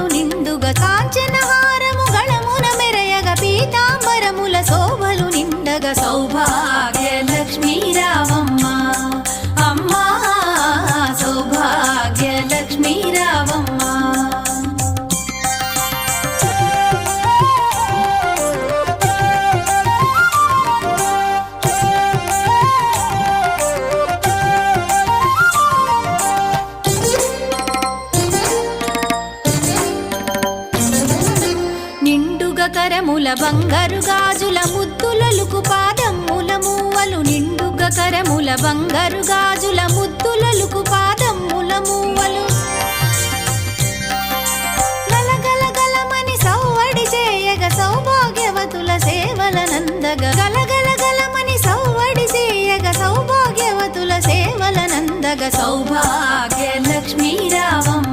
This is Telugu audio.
సోవలు నిండుగా కాంచన హారము గళమున మెరయగ పీతాంబరముల శోభలు నిండగా సౌభాగ్య నిండుగ బంగారు గాజుల ముద్దులలుకు పాదమ్ముల మూవలు నిండుగ కరముల బంగారు గాజుల ముద్దులలుకు పాదమ్ముల మూవలు గలగలగలమని సౌవడి చేయగ సౌభాగ్యవతుల సేవల నందగ. గలగలగలమని సౌవడి చేయగ సౌభాగ్యవతుల సేవల నందగ. సౌభాగ్య లక్ష్మీరావం